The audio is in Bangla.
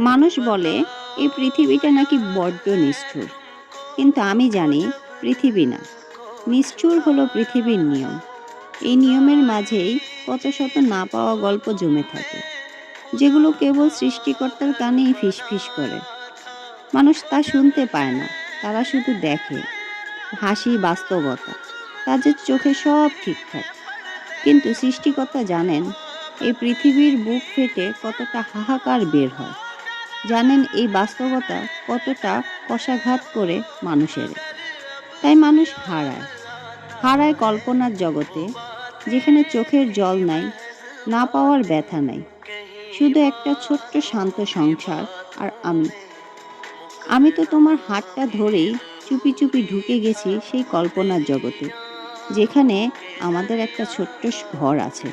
মানুষ বলে, এই পৃথিবীটা নাকি বড্ড নিষ্ঠুর। কিন্তু আমি জানি, পৃথিবী না। নিষ্ঠুর হলো পৃথিবীর নিয়ম। এই নিয়মের মাঝেই কত শত না পাওয়া গল্প জমে থাকে। যেগুলো কেবল সৃষ্টিকর্তার কানেই ফিসফিস করে। মানুষ তা শুনতে পায় না, তারা শুধু দেখে। হাসি বাস্তবতা, তাদের চোখে সব ঠিকঠাক। কিন্তু সৃষ্টিকর্তা জানেন, এই পৃথিবীর বুক ফেটে কতটা হাহাকার বের হয়। জানেন এই বাস্তবতা কতটা কষাঘাত করে মানুষের। তাই মানুষ হারায়। হারায় কল্পনার জগতে, যেখানে চোখের জল নাই, না পাওয়ার ব্যথা নাই। শুধু একটা ছোট্ট শান্ত সংসার আর আমি। আমি তো তোমার হাতটা ধরেই চুপি চুপি ঢুকে গেছি সেই কল্পনার জগতে, যেখানে আমাদের একটা ছোট্ট ঘর আছে।